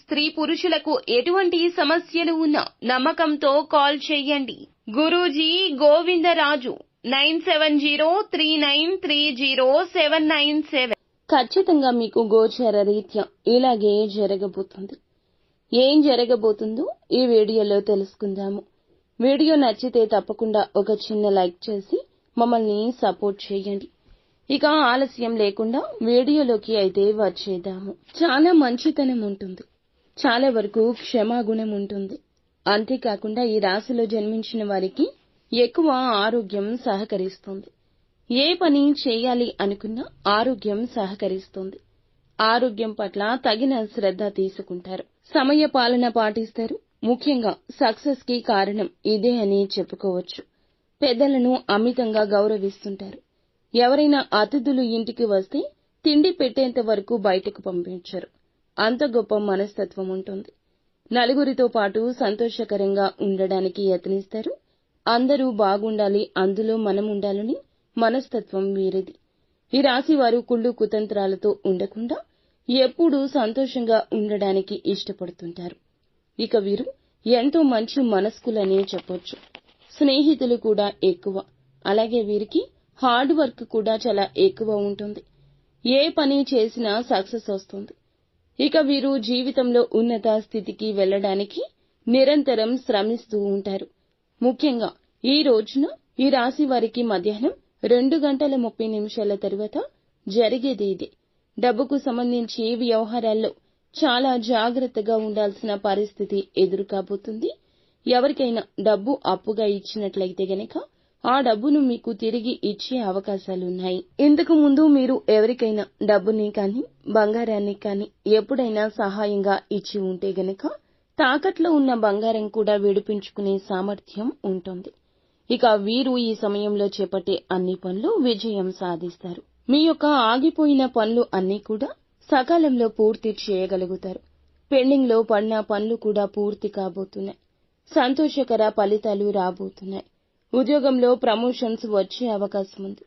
స్త్రీ పురుషులకు ఎటువంటి సమస్యలు ఉన్నా నమ్మకంతో కాల్ చేయండి. Guruji Govindaraju nine seven zero three nine three zero seven nine seven. ఖచ్చితంగా మీకు గోచర రీత్యా ఇలాగే జరగబోతుంది. ఏం జరగబోతుందో ఈ వీడియోలో తెలుసుకుందాము. వీడియో నచ్చితే తప్పకుండా ఒక చిన్న లైక్ చేసి మమ్మల్ని సపోర్ట్ చేయండి. ఇక ఆలస్యం లేకుండా వీడియోలోకి అయితే వచ్చేద్దాము. చాలా మంచితనం ఉంటుంది. చాలా వరకు క్షమాగుణం ఉంటుంది. అంతేకాకుండా ఈ రాశిలో జన్మించిన వారికి ఎక్కువ ఆరోగ్యం సహకరిస్తుంది. ఏ పని చేయాలి అనుకున్నా ఆరోగ్యం సహకరిస్తుంది. ఆరోగ్యం పట్ల తగిన శ్రద్ధ తీసుకుంటారు. సమయ పాలన పాటిస్తారు. ముఖ్యంగా సక్సెస్కి కారణం ఇదే అని చెప్పుకోవచ్చు. పెద్దలను అమితంగా గౌరవిస్తుంటారు. ఎవరైనా అతిథులు ఇంటికి వస్తే తిండి పెట్టేంత వరకు బయటకు పంపించరు. అంత గొప్ప మనస్తత్వం ఉంటుంది. నలుగురితో పాటు సంతోషకరంగా ఉండడానికి యత్నిస్తారు. అందరూ బాగుండాలి అందులో మనం ఉండాలని మనస్తత్వం వీరిది ఈ రాశి వారు కుళ్ళు కుతంత్రాలతో ఉండకుండా ఎప్పుడూ సంతోషంగా ఉండడానికి ఇష్టపడుతుంటారు. ఇక వీరు ఎంతో మంచి మనస్కులనే చెప్పొచ్చు. స్నేహితులు కూడా ఎక్కువ. అలాగే వీరికి హార్డ్ వర్క్ కూడా చాలా ఎక్కువ ఉంటుంది. ఏ పని చేసినా సక్సెస్ వస్తుంది. ఇక వీరు జీవితంలో ఉన్నత స్థితికి వెళ్ళడానికి నిరంతరం శ్రమిస్తూ ఉంటారు. ముఖ్యంగా ఈ రోజున ఈ రాశి వారికి మధ్యాహ్నం రెండు గంటల ముప్పై నిమిషాల తరువాత జరిగేది ఇదే. డబ్బుకు సంబంధించి వ్యవహారాల్లో చాలా జాగ్రత్తగా ఉండాల్సిన పరిస్థితి ఎదురు కాబోతుంది ఎవరికైనా డబ్బు అప్పుగా ఇచ్చినట్లయితే గనక ఆ డబ్బును మీకు తిరిగి ఇచ్చే అవకాశాలున్నాయి. ఇంతకు ముందు మీరు ఎవరికైనా డబ్బుని కానీ బంగారాన్ని కానీ ఎప్పుడైనా సహాయంగా ఇచ్చి ఉంటే గనక తాకట్లో ఉన్న బంగారం కూడా విడిపించుకునే సామర్థ్యం ఉంటుంది. ఇక వీరు ఈ సమయంలో చేపట్టే అన్ని పనులు విజయం సాధిస్తారు. మీ యొక్క ఆగిపోయిన పనులు అన్నీ కూడా సకాలంలో పూర్తి చేయగలుగుతారు. పెండింగ్లో పడిన పనులు కూడా పూర్తి కాబోతున్నాయి. సంతోషకర ఫలితాలు రాబోతున్నాయి. ఉద్యోగంలో ప్రమోషన్స్ వచ్చే అవకాశం ఉంది.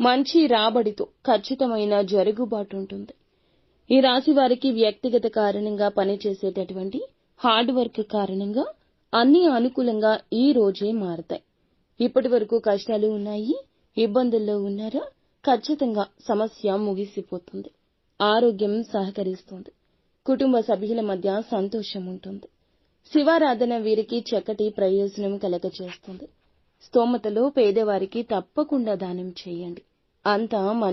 మంచి రాబడితో ఖచ్చితమైన జరుగుబాటు ఉంటుంది. ఈ రాశి వారికి వ్యక్తిగత కారణంగా పనిచేసేటటువంటి హార్డ్ వర్క్ కారణంగా అన్ని అనుకూలంగా ఈ రోజే మారతాయి. ఇప్పటి వరకు కష్టాలు ఉన్నాయి ఇబ్బందుల్లో ఉన్నారా? ఖచ్చితంగా సమస్య ముగిసిపోతుంది. ఆరోగ్యం సహకరిస్తుంది. కుటుంబ సభ్యుల మధ్య సంతోషం ఉంటుంది. శివారాధన వీరికి చక్కటి ప్రయోజనం కలగచేస్తుంది స్తోమతలో పేదవారికి తప్పకుండా దానం చేయండి. అంతా మంచి